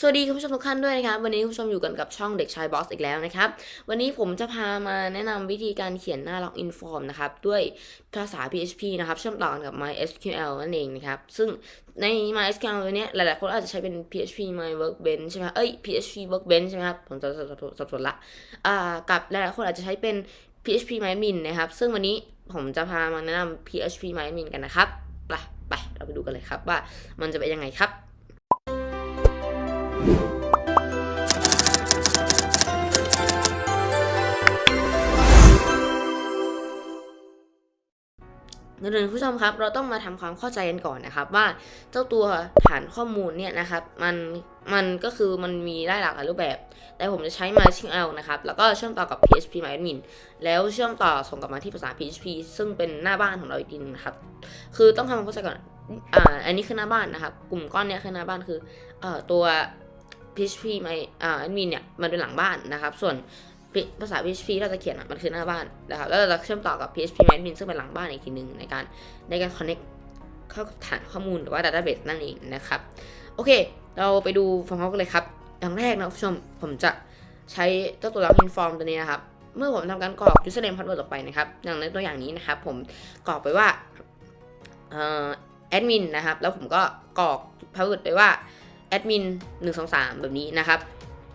สวัสดีคุณผู้ชมทุกท่านด้วยนะครับ วันนี้คุณผู้ชมอยู่กันกับช่องเด็กชายบอสอีกแล้วนะครับ วันนี้ผมจะพามาแนะนำวิธีการเขียนหน้า login form นะครับ ด้วยภาษา PHP นะครับ เชื่อมต่อกับ MySQL นั่นเองนะครับ ซึ่งใน MySQL ตัวนี้หลาย ๆ คนอาจจะใช้เป็น PHP My Workbench ใช่ไหมเอ้ย PHP Workbench ใช่ไหมครับ ผมจะสับสนละอ่ากับหลาย ๆ คนอาจจะใช้เป็น PHP MyAdmin นะครับ ซึ่งวันนี้ผมจะพามาแนะนำ PHP MyAdmin กันนะครับ ไป ไป เราไปดูกันเลยครับว่ามันจะเป็นยังไงครับ ก่อนอื่นผู้ชมครับ เราต้องมาทำความเข้าใจกันก่อนนะครับ ว่าเจ้าตัวฐานข้อมูลเนี่ยนะครับ มันมันก็คือมันมีได้หลากหลายรูปแบบ แต่ผมจะใช้ MySQL นะครับ แล้วก็เชื่อมต่อกับ PHP MyAdmin แล้วเชื่อมต่อส่งกลับมาที่ภาษา PHP ซึ่งเป็นหน้าบ้านของเราอีกทีนึงนะครับ คือต้องทำความเข้าใจก่อนอ่าอันนี้คือหน้าบ้านนะครับ กลุ่มก้อนเนี้ยคือหน้าบ้านคือเอ่อตัว PHP My อ่า admin เนี่ย มันเป็นหลังบ้านนะครับ ส่วน ภาษา PHP เราจะเขียนมันคือหน้าบ้านนะครับ แล้วเราจะเชื่อมต่อกับ PHP My admin ซึ่งเป็นหลังบ้านอีกทีหนึ่งในการในการ connect เข้ากับฐานข้อมูลหรือว่า database นั่นเองนะครับ โอเค เราไปดูฟอร์มกันเลยครับ อย่างแรกนะคุณผู้ชม ผมจะใช้เจ้าตัว login form ตัวนี้นะครับ เมื่อผมทำการกรอก username password ออกไปนะครับ อย่างในตัวอย่างนี้นะครับ ผมกรอกไปว่าเอ่อ admin นะครับ แล้วผมก็กรอก password ไปว่า admin 1 2 3 แบบนี้นะครับ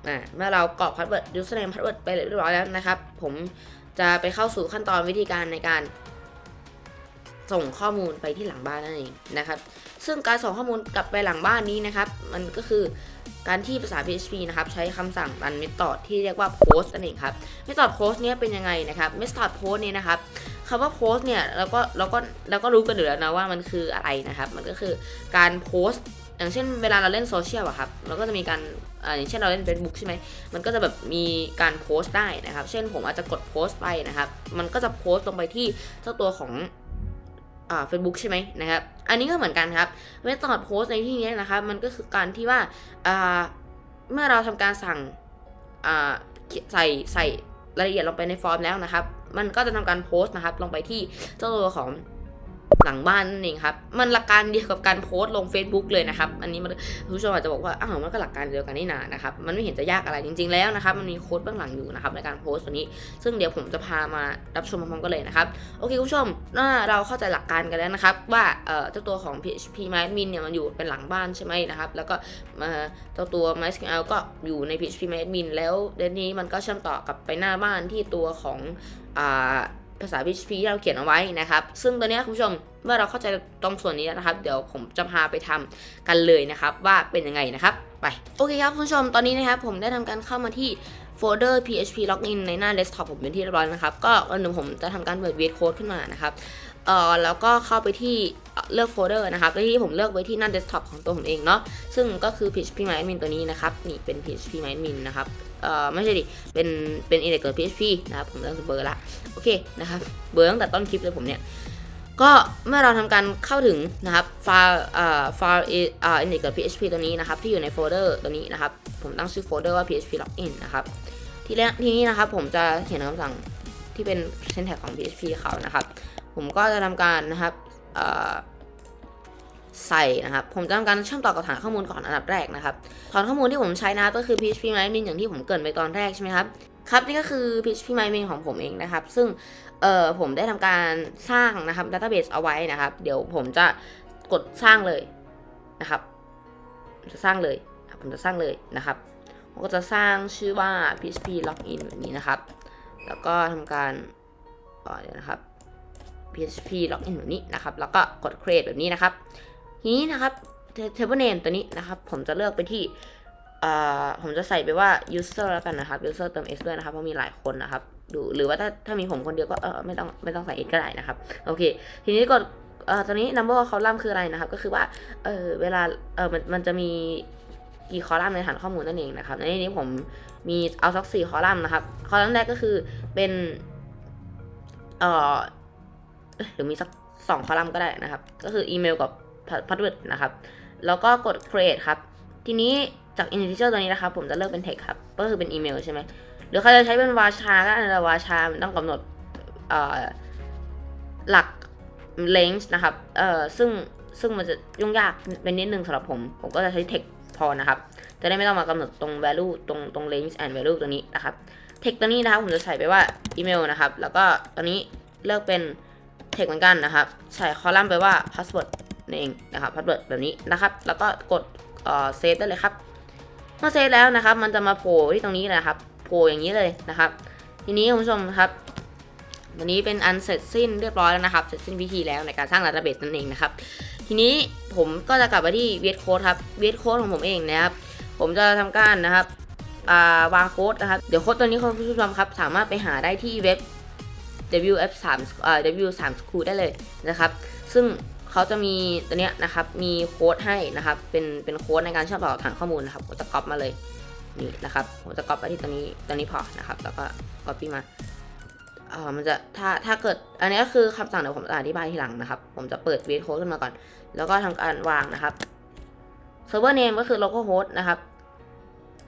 อ่าเมื่อเรากรอก password username password ไปเรียบร้อยแล้วนะครับ ผมจะไปเข้าสู่ขั้นตอนวิธีการในการ ส่งข้อมูลไปที่หลังบ้านนั่นเองนะครับ ซึ่งการส่งข้อมูลกลับไปหลังบ้านนี้นะครับ มันก็คือการที่ภาษา PHP นะครับ ใช้คำสั่งรัน method ที่เรียกว่า post นั่นเองครับ method post เนี้ยเป็นยังไงนะครับ method post เนี่ยนะครับคำว่า post เนี่ยเราก็เราก็เราก็รู้กันอยู่แล้วนะว่ามันคืออะไรนะครับ มันก็คือการโพสต์ อย่างเช่นเวลาเราเล่นโซเชียลอะครับเราก็จะมีการ อย่างเช่นเราเล่น Facebook ใช่ไหมมันก็จะแบบมีการโพสต์ได้นะครับ เช่นผมอาจจะกดโพสต์ไปนะครับ มันก็จะโพสต์ลงไปที่เจ้าตัวของเฟซบุ๊กใช่ไหมนะครับ อันนี้ก็เหมือนกันครับเมธอดโพสต์ในที่นี้นะครับ มันก็คือการที่ว่าเมื่อเราทำการสั่งใส่ใส่รายละเอียดลงไปในฟอร์มแล้วนะครับ มันก็จะทำการโพสต์นะครับ ลงไปที่เจ้าตัวของ หลังบ้านนั่นเองครับ มันหลักการเดียวกับการโพสต์ลง Facebook เลยนะครับ อันนี้มันคุณผู้ชมอาจจะบอกว่า อ้าว มันก็หลักการเดียวกันนี่นานะครับ มันไม่เห็นจะยากอะไรจริง ๆ แล้วนะครับ มันมีโค้ดเบื้องหลังอยู่นะครับในการโพสต์ตัวนี้ ซึ่งเดี๋ยวผมจะพามารับชมพร้อมๆกันเลยนะครับ โอเคคุณผู้ชมน่าเราเข้าใจหลักการกันแล้วนะครับ ว่าเจ้าตัวของ PHP MyAdmin เนี่ยมันอยู่เป็นหลังบ้านใช่ไหมนะครับ แล้วก็เจ้าตัว MySQL ก็อยู่ใน PHP MyAdmin แล้วเดี๋ยวนี้มันก็เชื่อมต่อกับไปหน้าบ้านที่ตัวของ ภาษา PHP ที่เราเขียนเอาไว้นะครับ ซึ่งตัวนี้คุณผู้ชมเมื่อเราเข้าใจตรงส่วนนี้แล้วนะครับ เดี๋ยวผมจะพาไปทำกันเลยนะครับ ว่าเป็นยังไงนะครับ ไป โอเคครับคุณผู้ชมตอนนี้นะครับ ผมได้ทำการเข้ามาที่โฟลเดอร์ PHP login ในหน้า desktop ผมเป็นที่เรียบร้อยนะครับ ก็วันหนึ่งผมจะทำการเปิด VS Code ขึ้นมานะครับเอ่อแล้วก็เข้าไปที่เลือกโฟลเดอร์นะครับแล้วที่ผมเลือกไว้ที่หน้า desktop ของตัวผมเองเนาะซึ่งก็คือ PHP MyAdmin ตัวนี้นะครับนี่เป็น PHP MyAdmin นะครับเอ่อไม่ใช่ดิเป็นเป็น index เกิด PHP นะครับผมเริ่มจะเบอร์ละ อเคนะครับเบอร์ตั้งแต่ต้นคลิปเลยผมเนี่ยก็เมื่อเราทำการเข้าถึงนะครับไฟล์อ่าไฟล์อ่า index กับ PHP ตัวนี้นะครับที่อยู่ในโฟลเดอร์ตัวนี้นะครับผมตั้งชื่อโฟลเดอร์ว่า PHP login นะครับทีแรกทีนี้นะครับผมจะเขียนคำสั่งที่เป็น syntax ของ PHP เขานะครับ ผมก็จะทำการนะครับอ่าใส่นะครับ ผมจะทำการเชื่อมต่อกับฐานข้อมูลก่อนอันดับแรกนะครับ ฐานข้อมูลที่ผมใช้นะก็คือ PHP MyAdmin อย่างที่ผมเกรินไปตอนแรกใช่ไหมครับ ครับนี่ก็คือ PHP MyAdmin ของผมเองนะครับ ซึ่งเอ่อผมได้ทำการสร้างนะครับ database เอาไว้นะครับ เดี๋ยวผมจะกดสร้างเลยนะครับจะสร้างเลยครับผมจะสร้างเลยนะครับผมก็จะสร้างชื่อว่า PHP login แบบนี้นะครับ แล้วก็ทำการเอ่อเดี๋ยวนะครับ PHP login แบบนี้นะครับ แล้วก็กด create แบบนี้นะครับ ทีนี้นะครับ table name ตัวนี้นะครับ ผมจะเลือกไปที่ ผมจะใส่ไปว่า user แล้วกันนะครับ user เติม s ด้วยนะครับเพราะมีหลายคนนะครับดูหรือว่าถ้าถ้ามีผมคนเดียวก็เออไม่ต้องไม่ต้องใส่ s ก็ได้นะครับโอเค ทีนี้กดเอ่อตอนนี้ number column คืออะไรนะครับ ก็คือว่าเออเวลาเออมันมันจะมีกี่คอลัมน์ในฐานข้อมูลนั่นเองนะครับในนี้ผมมีเอาสักสี่คอลัมน์นะครับ คอลัมน์แรกก็คือเป็นเอ่อหรือมีสักสองคอลัมน์ก็ได้นะครับ ก็คืออีเมลกับพาสเวิร์ดนะครับ แล้วก็กด create ครับ ทีนี้ จาก integer ตัวนี้นะครับผมจะเลือกเป็น text ครับ ก็คือเป็นอีเมลใช่ไหมหรือใครจะใช้เป็นวาชาก็ได้แต่วาชามันต้องกำหนดหลัก length นะครับเอ่อซึ่งซึ่งมันจะยุ่งยากเป็นนิดนึงสำหรับผม ผมก็จะใช้ text พอนะครับ จะได้ไม่ต้องมากำหนดตรง value ตรงตรง range and value ตัวนี้นะครับ text ตัวนี้นะครับผมจะใส่ไปว่าอีเมลนะครับ แล้วก็ตัวนี้เลือกเป็น text เหมือนกันนะครับ ใส่คอลัมน์ไปว่า password นั่นเองนะครับ password แบบนี้นะครับ แล้วก็กดเอ่อ save ได้เลยครับ เมื่อเซฟแล้วนะครับ มันจะมาโผล่ที่ตรงนี้เลยนะครับ โผล่อย่างนี้เลยนะครับ ทีนี้คุณผู้ชมครับวันนี้เป็นอันเสร็จสิ้นเรียบร้อยแล้วนะครับ เสร็จสิ้นวิธีแล้วในการสร้าง database นั่นเองนะครับ ทีนี้ผมก็จะกลับมาที่เวทโค้ดครับ เวทโค้ดของผมเองนะครับ ผมจะทำการนะครับาวางโค้ดนะครับ เดี๋ยวโค้ดตัวนี้คุณผู้ชมครับ สามารถไปหาได้ที่เว็บ WF3 อ่า W3 School ได้เลยนะครับ ซึ่ง เขาจะมีตัวเนี้ยนะครับ มีโค้ดให้นะครับ เป็นเป็นโค้ดในการเชื่อมต่อฐานข้อมูลนะครับผมจะก๊อปมาเลยนี่นะครับผมจะก๊อปไปที่ตัวนี้ตัวนี้พอนะครับ แล้วก็ก๊อปปี้มาเอ่อมันจะถ้าถ้าเกิดอันนี้ก็คือคำสั่งเดี๋ยวผมจะอธิบายทีหลังนะครับ ผมจะเปิดเวีดโค้ดขึ้นมาก่อน แล้วก็ทำการวางนะครับ server name ก็คือ local host นะครับ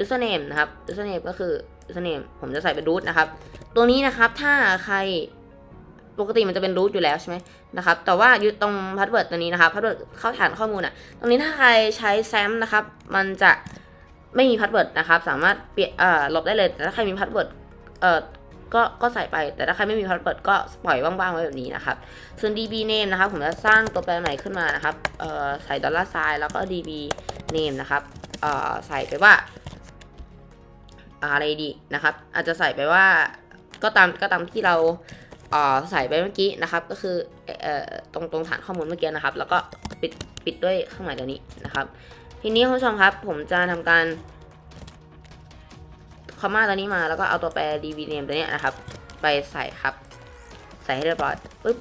username นะครับ username ก็คือ username ผมจะใส่เป็น root นะครับ ตัวนี้นะครับถ้าใคร ปกติมันจะเป็น root อยู่แล้วใช่ไหมนะครับ แต่ว่าอยู่ตรง password ตัวนี้นะครับ password เข้าฐานข้อมูลอะ ตรงนี้ถ้าใครใช้ SAM นะครับ มันจะไม่มี password นะครับ สามารถเปลี่ยนลบได้เลย แต่ถ้าใครมี password เอ่อก็ก็ใส่ไป แต่ถ้าใครไม่มี password ก็ปล่อยว่างๆไว้แบบนี้นะครับ ส่วน db name นะครับ ผมจะสร้างตัวแปรใหม่ขึ้นมานะครับ เอ่อ ใส่ดอลลาร์ไซน์แล้วก็ db name นะครับ เอ่อ ใส่ไปว่าอะไรดีนะครับ อาจจะใส่ไปว่าก็ตามก็ตามที่เรา ใส่ไปเมื่อกี้นะครับ ก็คือตรงตรงฐานข้อมูลเมื่อกี้นะครับ แล้วก็ปิดปิดด้วยเครื่องหมายตัวนี้นะครับ ทีนี้คุณผู้ชมครับผมจะทำการคอมมาตัวนี้มาแล้วก็เอาตัวแปร db name ตัวนี้นะครับ ไปใส่ครับ ใส่ให้เรียบร้อยปึ๊บ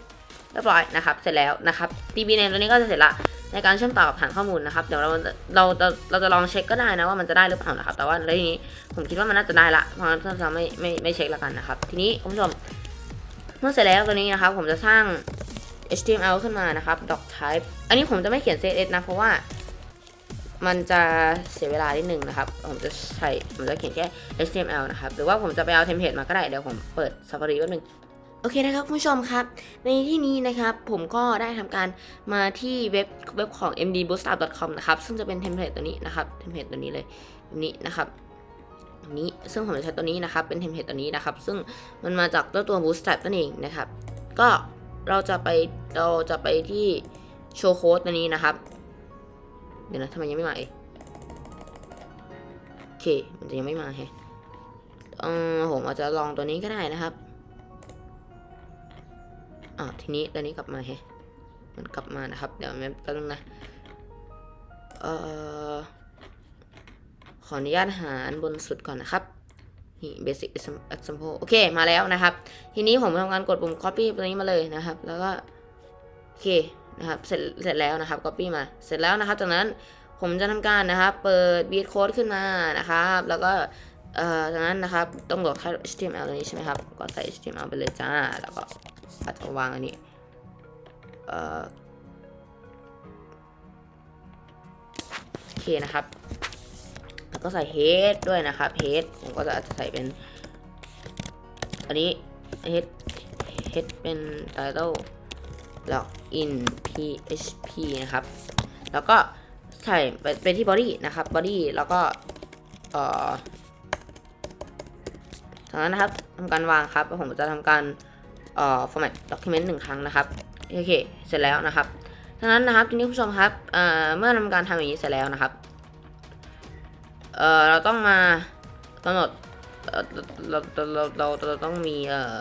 เรียบร้อยนะครับ เสร็จแล้วนะครับ db name ตัวนี้ก็จะเสร็จละในการเชื่อมต่อกับฐานข้อมูลนะครับ เดี๋ยวเราเราเราเราจะลองเช็คก็ได้นะว่ามันจะได้หรือเปล่านะครับ แต่ว่าในที่นี้ผมคิดว่ามันน่าจะได้ละเพราะฉะนั้นเราไม่ไม่ไม่เช็คละกันนะครับ ทีนี้คุณผู้ชม เมื่อเสร็จแล้วตัวนี้นะครับผมจะสร้าง HTML ขึ้นมานะครับ doc type อันนี้ผมจะไม่เขียน CSS นะ เพราะว่ามันจะเสียเวลานิดนึงนะครับ ผมจะใส่ผมจะเขียนแค่ HTML นะครับ หรือว่าผมจะไปเอาเทมเพลตมาก็ได้ เดี๋ยวผมเปิด Safari แป๊บนึง โอเคนะครับคุณผู้ชมครับ ในที่นี้นะครับ ผมก็ได้ทำการมาที่เว็บเว็บของ mdbootstrap.com นะครับ ซึ่งจะเป็นเทมเพลตตัวนี้นะครับ เทมเพลตตัวนี้เลยแบบนี้นะครับ แบบนี้ซึ่งผมจะใช้ตัวนี้นะครับ เป็นเทมเพลตตัวนี้นะครับ ซึ่งมันมาจากเจ้าตัว bootstrap นั่นเองนะครับ ก็เราจะไปเราจะไปที่โชว์โค้ดตัวนี้นะครับ เดี๋ยวนะทำไมยังไม่มาเองโอเค มันจะยังไม่มาแฮะเออผมอาจจะลองตัวนี้ก็ได้นะครับอ่าทีนี้ตัวนี้กลับมาแฮะมันกลับมานะครับ เดี๋ยวแป๊บนึงนะเอ่อ ออนุญาตหาอันบนสุดก่อนนะครับ นี่ basic example โอเค มาแล้วนะครับ ทีนี้ผมทำการกดปุ่ม copy ตัวนี้มาเลยนะครับ แล้วก็ โอเค นะครับ เสร็จ เสร็จแล้วนะครับ copy มา เสร็จแล้วนะครับ จากนั้นผมจะทำการนะครับ เปิด beat code ขึ้นมานะครับ แล้วก็เอ่อจากนั้นนะครับ ต้องบอก HTML ตัวนี้ใช่ไหมครับ ก็ใส่ HTML ไปเลยจ้า แล้วก็อาจจะวางอันนี้ เอ่อ โอเคนะครับ แล้วก็ใส่ head ด้วยนะครับ head ผมก็จะอาจจะใส่เป็น อันนี้ head head เป็น title login php นะครับ แล้วก็ใส่ไปไปที่ body นะครับ body แล้วก็เอ่อจากนั้นนะครับทำการวางครับแล้วผมจะทำการเอ่อ format document หนึ่งครั้งนะครับโอเคเสร็จแล้วนะครับดังนั้นนะครับทีนี้คุณผู้ชมครับเอ่อเมื่อทำการทำอย่างนี้เสร็จแล้วนะครับ เออเราต้องมากำหนดเราเราเราเราต้องมีเอ่อ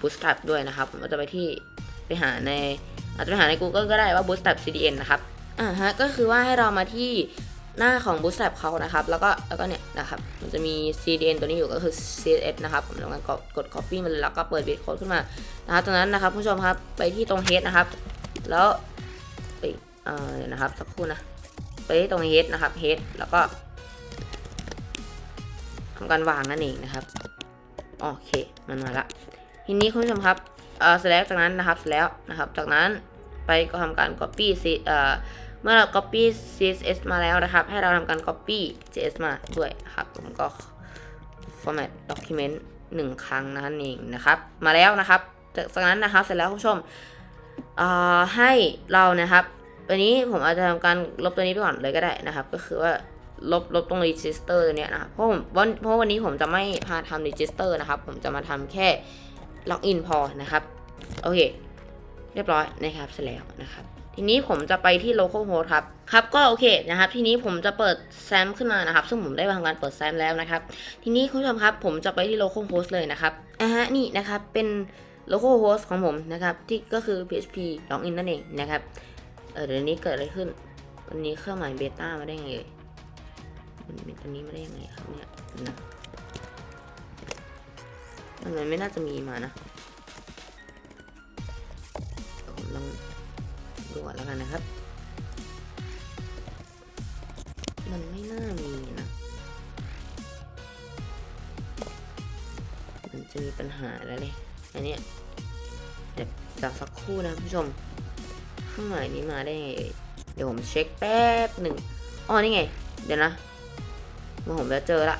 bootstrap ด้วยนะครับผมก็จะไปที่ไปหาในอาจจะไปหาใน Google ก็ได้ว่า bootstrap CDN นะครับอ่าฮะก็คือว่าให้เรามาที่หน้าของ bootstrap เขานะครับ แล้วก็แล้วก็เนี่ยนะครับ มันจะมี CDN ตัวนี้อยู่ก็คือ CSS นะครับผมทำการกดกด copy มันแล้วก็เปิด base code ขึ้นมานะครับจากนั้นนะครับผู้ชมครับไปที่ตรง head นะครับ แล้วไปเอ่อนะครับสักครู่นะไปที่ตรง head นะครับ head แล้วก็ ทำการวางนั่นเองนะครับ โอเค มันมาละ ทีนี้คุณผู้ชมครับ เอ่อเสร็จแล้วจากนั้นนะครับเสร็จแล้วนะครับ จากนั้นไปก็ทำการ copy ซีเอ่อ เมื่อเรา copy CSS มาแล้วนะครับ ให้เราทำการ copy JS มาด้วยนะครับ ผมก็ format document หนึ่งครั้งนั่นเองนะครับ มาแล้วนะครับ จากนั้นนะครับ เสร็จแล้วคุณผู้ชมเออให้เรานะครับตัวนี้ผมอาจจะทำการลบตัวนี้ไปก่อนเลยก็ได้นะครับ ก็คือว่า ลบลบตรง register ตัวเนี้ยนะครับเพราะผมวันเพราะวันนี้ผมจะไม่พาทำ register นะครับ ผมจะมาทำแค่ login พอนะครับ โอเค เรียบร้อยนะครับเสร็จแล้วนะครับ ทีนี้ผมจะไปที่ local host ครับ ครับก็โอเคนะครับ ทีนี้ผมจะเปิดแซมขึ้นมานะครับ ซึ่งผมได้ทำการเปิดแซมแล้วนะครับ ทีนี้คุณผู้ชมครับผมจะไปที่ local host เลยนะครับอ่าฮะนี่นะครับเป็น local host ของผมนะครับที่ก็คือ php login นั่นเองนะครับ เออเดี๋ยวนี้เกิดอะไรขึ้น วันนี้เครื่องหมายเบต้ามาได้ไงเอ่ย มันเป็นตัวนี้มาได้ยังไงครับเนี่ยนะมันไม่น่าจะมีมานะผมลองดูก่อนแล้วกันนะครับ มันไม่น่ามีนะมันจะมีปัญหาแล้วเลยอันเนี้ยเดี๋ยวจากสักครู่นะผู้ชมข้างหน่อยนี้มาได้ไงเดี๋ยวผมเช็คแป๊บหนึ่งอ๋อนี่ไง เดี๋ยวนะ มันผมจะเจอละ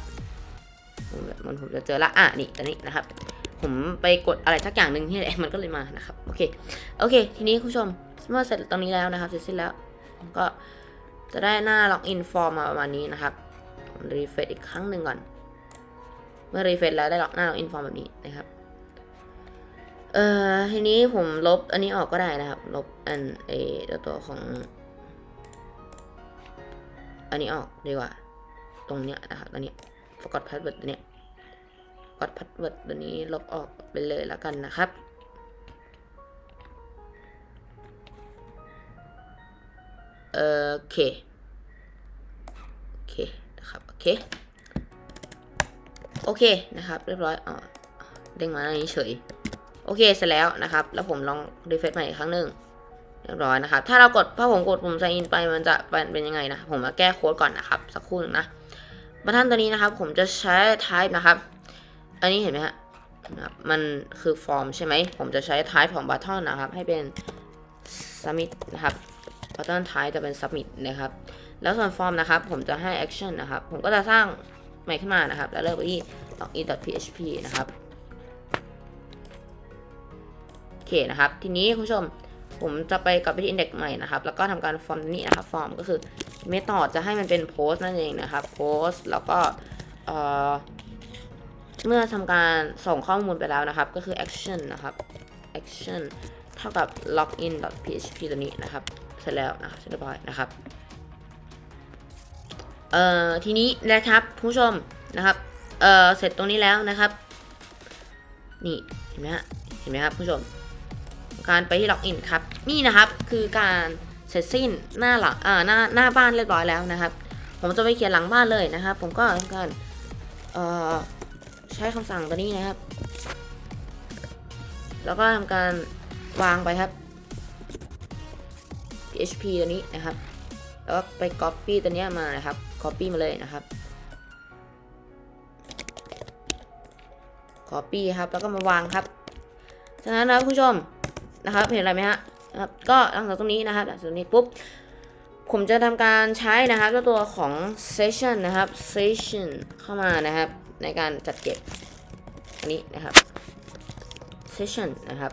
มันผมจะเจอละอะนี่ตัวนี้นะครับ ผมไปกดอะไรสักอย่างหนึ่งที่แหละมันก็เลยมานะครับโอเคโอเค ทีนี้คุณผู้ชมเมื่อเสร็จตรงนี้แล้วนะครับ เสร็จสิ้นแล้วก็จะได้หน้าล็อกอินฟอร์มมาประมาณนี้นะครับรีเฟรชอีกครั้งหนึ่งก่อน เมื่อรีเฟรชแล้วได้ล็อกหน้าล็อกอินฟอร์มแบบนี้นะครับเอ่อทีนี้ผมลบอันนี้ออกก็ได้นะครับ ลบอันเอตัวของ อันนี้ออกดีกว่า ตรงเนี้ยนะครับตัวนี้ forgot password ตัวเนี้ย forgot password ตัวนี้ลบออกไปเลยแล้วกันนะครับโอเค โอเคนะครับ โอเค โอเคนะครับ เรียบร้อยอ๋อเด้งมาอันนี้เฉย โอเคเสร็จแล้วนะครับ แล้วผมลองรีเฟรชใหม่อีกครั้งหนึ่งเรียบร้อยนะครับ ถ้าเรากดถ้าผมกดปุ่ม sign in ไปมันจะเป็นเป็นยังไงนะ ผมมาแก้โค้ดก่อนนะครับ สักครู่หนึงนะ บัตทันตัวนี้นะครับ ผมจะใช้ type นะครับ อันนี้เห็นไหมฮะนะครับมันคือฟอร์มใช่ไหม ผมจะใช้ type ของ button นะครับ ให้เป็น submit นะครับ button type จะเป็น submit นะครับ แล้วส่วนฟอร์มนะครับ ผมจะให้ action นะครับ ผมก็จะสร้างใหม่ขึ้นมานะครับ แล้วเลือกไปที่ login.php นะครับ โอเคนะครับ ทีนี้คุณผู้ชม ผมจะไปกลับไปที่ index ใหม่นะครับ แล้วก็ทำการฟอร์มตัวนี้นะครับฟอร์มก็คือ method จะให้มันเป็น post นั่นเองนะครับ post แล้วก็เอ่อเมื่อทำการส่งข้อมูลไปแล้วนะครับ ก็คือ action นะครับ action เท่ากับ login.php ตัวนี้นะครับ เสร็จแล้วนะครับเสร็จเรียบร้อยนะครับ เอ่อ ทีนี้นะครับผู้ชมนะครับ เอ่อ เสร็จตรงนี้แล้วนะครับ นี่ เห็นไหมฮะ เห็นไหมครับผู้ชม การไปที่ล็อกอินครับ นี่นะครับคือการเสร็จสิ้นหน้าหลังอ่าหน้าหน้าบ้านเรียบร้อยแล้วนะครับ ผมจะไปเขียนหลังบ้านเลยนะครับ ผมก็ทำการเอ่อใช้คำสั่งตัวนี้นะครับ แล้วก็ทำการวางไปครับ php ตัวนี้นะครับ แล้วก็ไป copy ตัวนี้มานะครับ copy มาเลยนะครับ copy ครับ แล้วก็มาวางครับจากนั้นนะผู้ชม นะครับเห็นอะไรไหมฮะครับก็หลังจากตรงนี้นะครับหลังจากตรงนี้ปุ๊บผมจะทำการใช้นะครับตัวของ session นะครับ session เข้ามานะครับ ในการจัดเก็บอันนี้นะครับ session นะครับ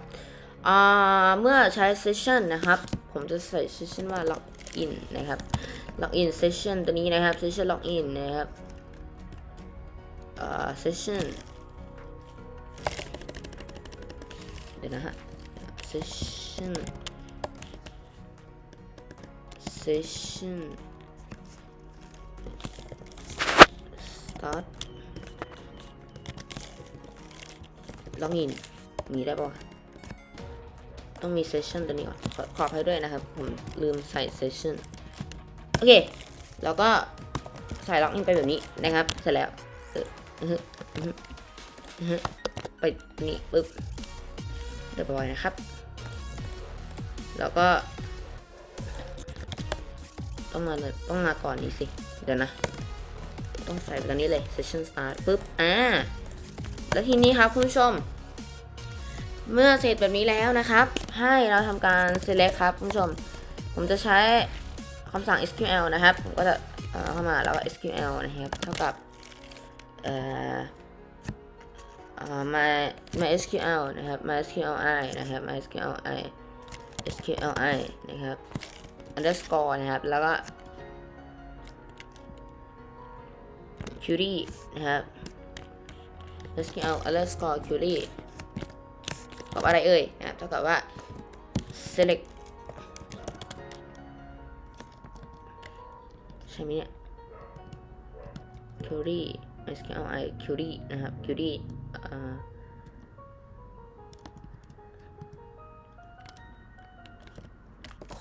เมื่อใช้ session นะครับ ผมจะใส่ session ว่า login นะครับ login session ตัวนี้นะครับ session login นะครับ session เดี๋ยวนะฮะ session session start login มีได้ปะวะต้องมี session ตัวนี้ก่อนขอขออภัยด้วยนะครับ ผมลืมใส่ session โอเค แล้วก็ใส่ login ไปแบบนี้นะครับ เสร็จแล้วไปนี่ปึ๊บเรียบร้อยนะครับ แล้วก็ ต้องมาต้องมาก่อนนี้สิ เดี๋ยวนะ ต้องใส่ไปตรงนี้เลย session start ปุ๊บ อ่า แล้วทีนี้ครับคุณผู้ชม เมื่อเสร็จแบบนี้แล้วนะครับ ให้เราทำการ select ครับคุณผู้ชม ผมจะใช้คำสั่ง SQL นะครับ ผมก็จะเอ่อเข้ามาแล้วก็ SQL นะครับ เท่ากับเอ่ออ่า my MySQL นะครับ MySQLi นะครับ MySQLi SQLi SQLI นะครับ underscore นะครับ แล้วก็ query นะครับ SQL underscore query กับอะไรเอ่ยนะครับเท่ากับว่า select ใช่ไหมเนี่ย query SQL I query นะครับ query เ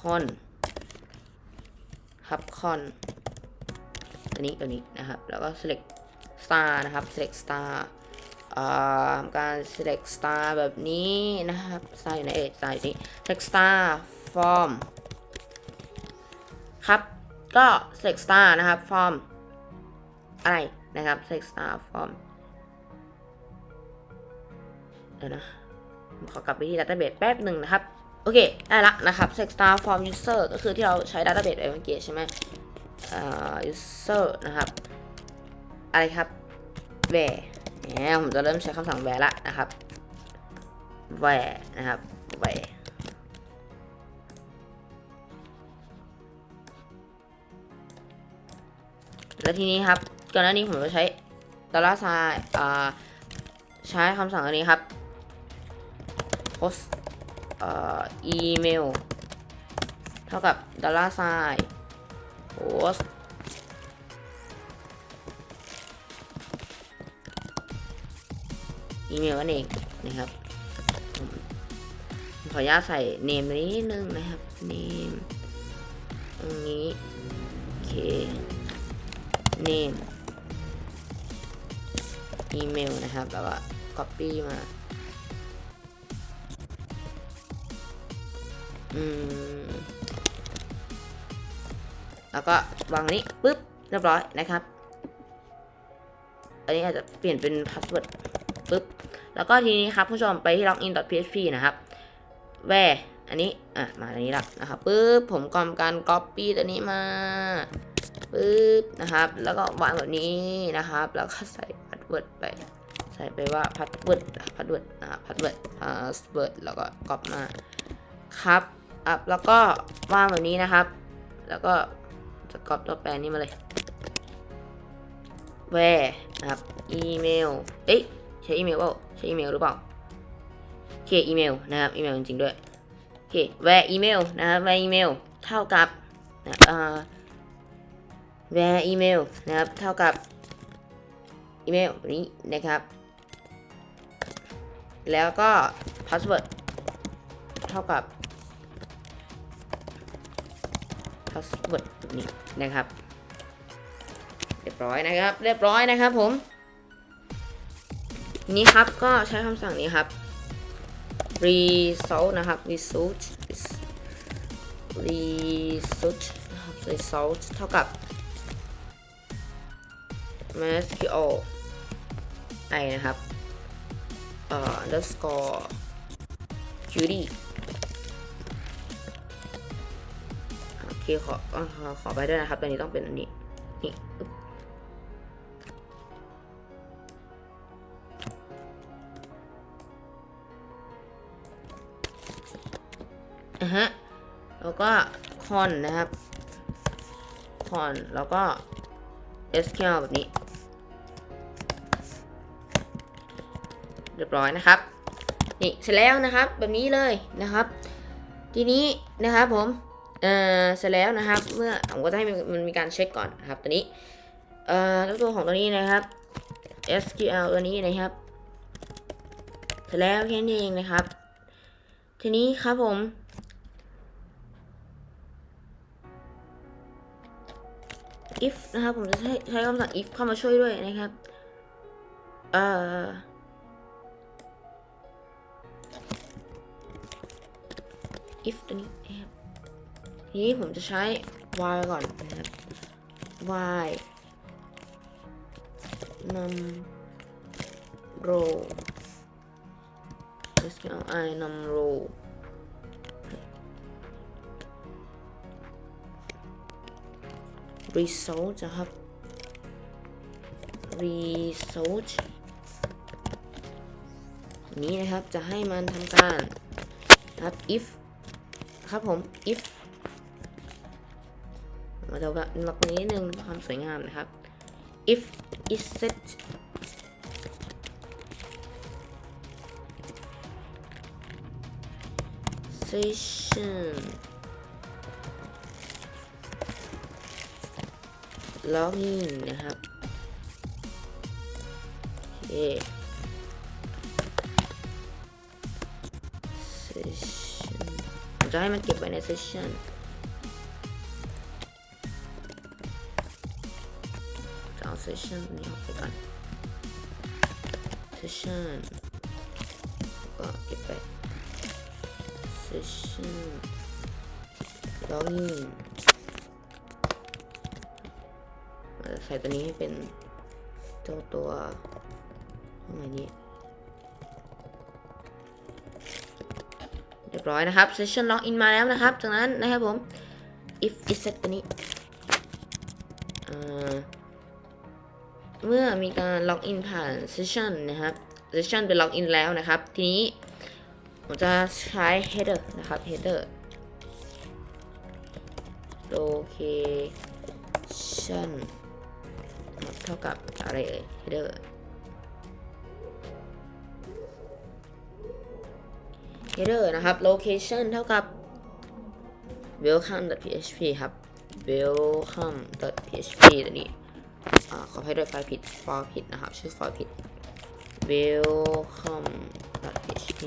อ่อ con ครับ con ตัวนี้ตัวนี้นะครับ แล้วก็ select star นะครับ select star การ select star แบบนี้นะครับ star อยู่ไหนเอ่ย star อยู่นี่ select star form ครับ ก็ select star นะครับ form อะไรนะครับ select star form เดี๋ยวนะ ขอกลับไปที่ database แป๊บหนึ่งนะครับ โอเค ได้ละนะครับ select star form user ก็คือที่เราใช้ database ไปเมื่อกี้ใช่ไหมอ่า user นะครับ อะไรครับ where เนี่ยผมจะเริ่มใช้คำสั่ง where ละนะครับ where นะครับ where แล้วทีนี้ครับ ก่อนหน้านี้ผมจะใช้ดอลลาร์ไซน์ใช้คำสั่งอันนี้ครับ post เอ่ออีเมล เท่ากับดอลลาร์ไซน์ post อีเมลนั่นเองนะครับขออนุญาตใส่ name ตรงนี้นิดนึงนะครับ name ตรงนี้ โอเค name อีเมลนะครับ แล้วก็ copy มา อืมแล้วก็วางนี้ปุ๊บเรียบร้อยนะครับ อันนี้อาจจะเปลี่ยนเป็น password ปุ๊บ แล้วก็ทีนี้ครับผู้ชมไปที่ login.php นะครับ where อันนี้ อะ มาอันนี้ละนะครับปุ๊บ ผมกำการ copy ตัวนี้มาปึ๊บนะครับ แล้วก็วางแบบนี้นะครับ แล้วก็ใส่พาสเวิร์ดไป ใส่ไปว่าพาสเวิร์ดพาสเวิร์ดอ่าพาสเวิร์ดพาสเวิร์ดแล้วก็กรอบมา ครับ อัพแล้วก็วางแบบนี้นะครับ แล้วก็จะกรอบตัวแปรนี้มาเลย where นะครับอีเมลเอ๊ะใช้อีเมลเปล่าใช้อีเมลหรือเปล่าโอเคอีเมลนะครับอีเมลจริงๆด้วยโอเค where อีเมลนะครับ where อีเมลเท่ากับนะอ่า where email นะครับเท่ากับอีเมลนี้นะครับ แล้วก็ password เท่ากับ password นี้นะครับ เรียบร้อยนะครับ เรียบร้อยนะครับผม นี่ครับก็ใช้คำสั่งนี้ครับ result นะครับ result result result เท่ากับ MySQL i นะครับเอ่อ underscore query ขอขอขอไปด้วยนะครับ ตัวนี้ต้องเป็นอันนี้ นี่อึ๊บอะฮะ แล้วก็ con นะครับ con แล้วก็ SQL แบบนี้ เรียบร้อยนะครับ นี่เสร็จแล้วนะครับ แบบนี้เลยนะครับ ทีนี้นะครับผม เอ่อเสร็จแล้วนะครับ เมื่อผมก็จะให้มันมีการเช็คก่อนนะครับตัวนี้เอ่อตัวของตัวนี้นะครับ SQL ตัวนี้นะครับ เสร็จแล้วแค่นี้เองนะครับ ทีนี้ครับผม if นะครับผมจะใช้ใช้คำสั่ง if เข้ามาช่วยด้วยนะครับ เอ่อ if ตัวนี้ ทีนี้ผมจะใช้ while ก่อนนะครับ while num row SQL i num row result นะครับ result นี้นะครับจะให้มันทำการนะครับ if ครับผม if มาดูแบบล็อกนี้นิดนึงความสวยงามนะครับ if is set session login นะครับโอเค session จะให้มันเก็บไว้ใน session เอา session นี้ออกไปก่อน session ก็เก็บไป session login เราจะใส่ตัวนี้ให้เป็นเจ้าตัวทำไมนี้เรียบร้อยนะครับ session login มาแล้วนะครับ จากนั้นนะครับผม if is set ตัวนี้อ่า เมื่อมีการล็อกอินผ่าน session นะครับ session เป็นล็อกอินแล้วนะครับ ทีนี้ผมจะใช้ header นะครับ header location เท่ากับอะไรเอ่ย header header นะครับ location เท่ากับ welcome.php ครับ welcome.php ตัวนี้ ขอให้ด้วยไฟล์ผิดไฟล์ผิดนะครับ ชื่อไฟล์ผิด welcome.php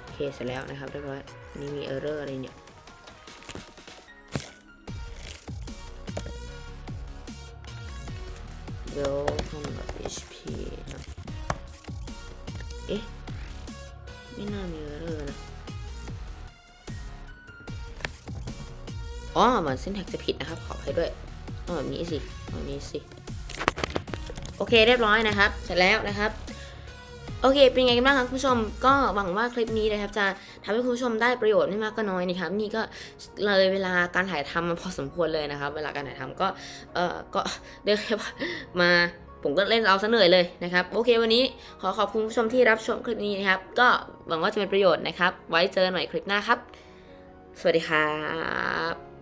โอเคเสร็จแล้วนะครับเรียบร้อยนี่มี error อร์อะไรเนี่ย welcome.php ครับเอ๊ะ ไม่น่ามี error อ๋อเหมือน syntax จะผิดนะครับ ขออภัยด้วยเอแบบนี้สิเอาแบบนี้สิ โอเคเรียบร้อยนะครับ เสร็จแล้วนะครับ โอเค เป็นไงกันบ้างครับคุณผู้ชม ก็หวังว่าคลิปนี้นะครับ จะทำให้คุณผู้ชมได้ประโยชน์ไม่มากก็น้อยนะครับ นี่ก็เลยเวลาการถ่ายทำมาพอสมควรเลยนะครับ เวลาการถ่ายทำก็ เอ่อ ก็เรียกว่ามาผมก็เล่นเอาซะเหนื่อยเลยนะครับ โอเควันนี้ขอขอบคุณผู้ชมที่รับชมคลิปนี้นะครับ ก็หวังว่าจะเป็นประโยชน์นะครับ ไว้เจอกันใหม่คลิปหน้าครับ สวัสดีครับ